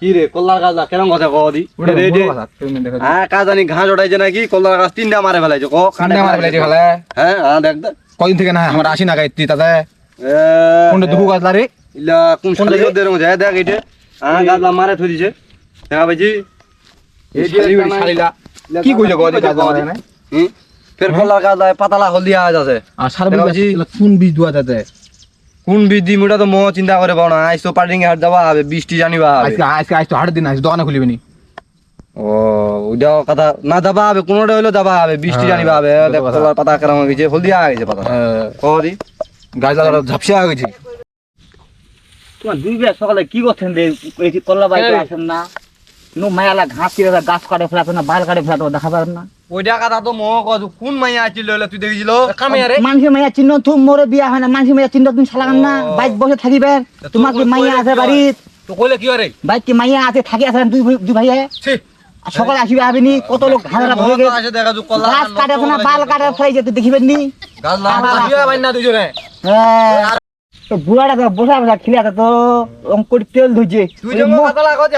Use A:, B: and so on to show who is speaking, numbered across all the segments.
A: কি রে কল্লার গাছ কেরম কথা কও দি? হ্যাঁ কাজ জানি ঘাস ওঠাইছে নাকি কল্লার গাছ তিনটা মারে ফেলাইছে ক? কাটে ফেলাইছে। হ্যাঁ হ্যাঁ দেখ দেখ।
B: কদিন থেকে না আমরা আসি না গাইতি তাতে। কোনটা গাছ লারে
A: ইলা কোন শালি
B: জায়গায়?
A: ওদের মধ্যে দেখ এইটা। হ্যাঁ গাছ মারে থই দিছে। দেখা এই যে
B: শালিলা কি কইছে গদি গাছ লারে না
A: ফের কল্লার গাছ লাগে পাতালা হলদিয়া আজ আছে
B: আর সার বীজ কোন বীজ দুয়া তাতে?
A: কোন বীজ দিম ওটা তো মো চিন্তা করে পাও না। আইসো পার্টিং হাট যাবা হবে বৃষ্টি জানিবা
B: আজকে আজকে আজ তো হাট দিন আজ দোকানে খুলিবি নি।
A: ও ওইটা কথা। না যাবা হবে কোনোটা হইল যাবা হবে বৃষ্টি
B: হ্যাঁ,
A: জানিবা হবে। কল্লার পাতা কেরম হয়ে গেছে হলদিয়া হয়ে গেছে পাতা। কদি
B: গাছ লাগা ঝাপসা হয়ে গেছে।
C: তোমার দুই বেলা সকালে কি করছেন রে? কল্লা বাড়িতে আসেন না। নো মায়ালা ঘাস গাছ কাটে ফেলাতো না বাল কাটে ফেলাতো দেখা না।
A: ওইটা কথা তো মো কত কোন মাইয়া আছিল তুই দেখিছিল?
C: মানুষের মাইয়া চিহ্ন তুম মোরে বিয়া হয় না মানুষের মাইয়া চিহ্ন তুমি সালাগান না বাইক বসে থাকিবে তোমার কি মাইয়া আছে বাড়িত
B: তো কইলে কি আরে
C: বাইক কি মাইয়া আছে থাকি আছে দুই ভাই- দুই আর সকালে আসিবে আবেনি কত লোক ঘাড়া ভরে গেছে।
A: দেখা যু কল্লা
C: গাছ কাটে না বাল কাটে ফেলাইছে তুই দেখিবেন নি
A: গাছ লাগা
B: বিয়া বাইন না দুইজনে।
C: হ্যাঁ। তো বুড়াটা তো বসা বসা খিলে তো অঙ্কুর তেল ধুইছে।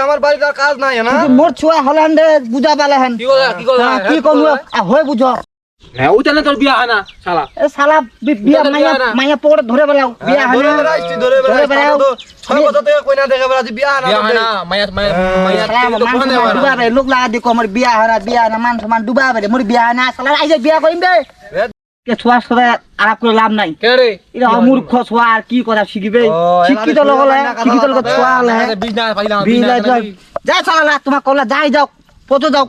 A: আমার বাড়িতে কাজ নাই না?
C: মোর ছুয়া হলান্ডে বুঝা পালে হেন।
B: কি
C: হ্যাঁ, কমু হয়ে বুঝো
B: হ্যাঁ ওই জানে তোর বিয়া না শালা
C: এ শালা বিয়া মাইয়া। মাইয়া পড়ে ধরে বিয়া হয়
A: ধরে ছয় বছর থেকে কইনা দেখে বিয়া
C: লোক লাগা দি কমর বিয়া হয় বিয়া হয় মান সম্মান ডুবা বেড়ে মোর বিয়া হয় না শালা আইজে বিয়া করিম বে সাথে করে লাভ নাই। এটা অমূর্খ ছোয়া আর কি কথা শিখিবে? শিক্ষিত লোক শিক্ষিত লোক ছোয়া যাই শালা না তোমার কলা যাই যাও পচো যাও।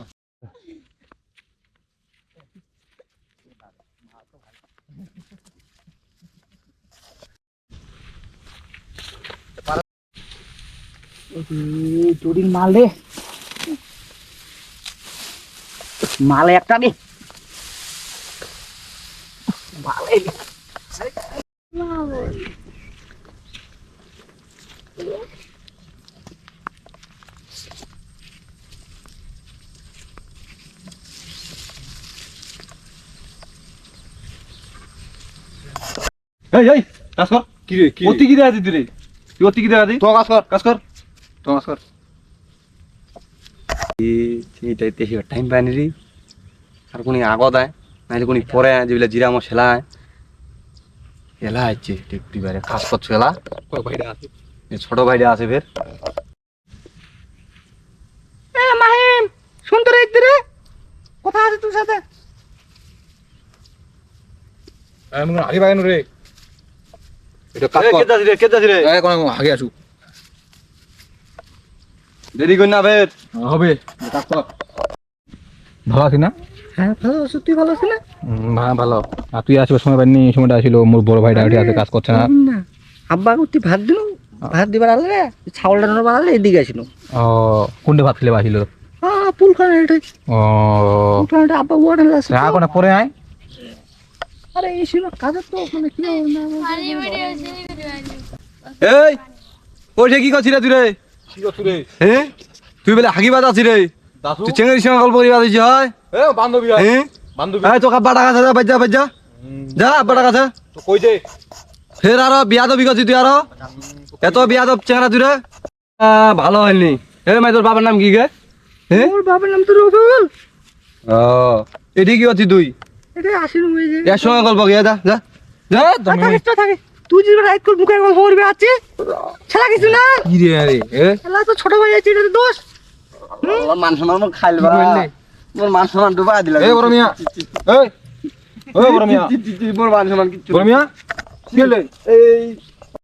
C: মাল রে মালে একটা রে মালে
A: এই এই কাজ কর
B: কি রে কি
A: অতি কি দেখা দিতি রে তুই অতি কি দেখা দি
B: তো কাজ কর
A: কাজ কর
B: তো কাজ কর
A: এইটা দেখি টাইম পায় নি রে আর কোনি আগত আয় নাইলে কোনি পরে যেগুলা জিরা মো সেলা আয় এলা আইছে দেখতে পারে কাজ করছ এলা
B: কই আছে।
A: ছোট ভাইটা আছে ফের।
C: এ মাহিম শুনতে রে রে। কথা আছে তোর সাথে?
B: আমি আগে বাগান রে। এটা কাজ
A: রে কেতা রে।
B: আগে আসু
A: দেরি কর না ফের।
B: হবে। কাজ কর। ভালো আছিস না?
C: হ্যাঁ ভালো আছো? তুই ভালো আছিস না?
B: ভালো। আর তুই আসবে সময় পাইনি এই সময়টা আসিল। মোর বড় ভাইটা এটি আছে কাজ করছে না।
C: না। আব্বা তুই ভাত দিল? ভাত দিবার আলে ছাগল ডানোর বাড়ালে এদিকে আসিল।
B: ও কোনটা ভাত খেলে আসিল
C: পুল খানে এটা
B: ও।
C: পুল খানে আব্বা ওয়াটার আছে
B: আর কোন পরে আয়।
C: আরে এই ছিল কাজের তো মানে কি হবে না
A: এই ওইটা কি করছিস রে তুই রে?
B: কি করছিস রে
A: হ্যাঁ তুই বলে হাগি বাজ আছি রে তুই চেঙ্গের সঙ্গে গল্প করি বাজিস হয়?
B: এ বান্ধবী
A: হ্যাঁ?
B: বান্ধবী
A: এই তোকে আব্বা টাকা যা বাজ্জা বাজ্জা যা আব্বা টাকা যা
B: তো কই দে
A: ফের আরও বিয়া দবি করছিস তুই আরও। এত বিয়া দব চেহারা তুই রে। ভালো হয়নি। এ মাই তোর বাবার নাম কি গে? হ্যাঁ
C: ওর বাবার নাম তো রসুল।
A: ও এটি কি করছিস তুই?
C: এটা আসিল হয়ে যায়
A: এর সঙ্গে গল্প কি যা যা। যা
C: থাকিস থাকে তুই যদি রাইট করে মুখে গল্প করবি আছে ছেলা কিছু না?
B: কি রে আরে এ?
C: খেলা তো ছোট ভাই আছে এটা তো দোষ।
A: ওর মান সম্মান খাইলবা
B: বুঝলি?
A: মোর মান সম্মান ডুবা দিলা।
B: এই বড় মিয়া। এই। ও বড় মিয়া।
A: মোর মান সম্মান কিচ্ছু
B: বড় মিয়া। কি হলে
A: এই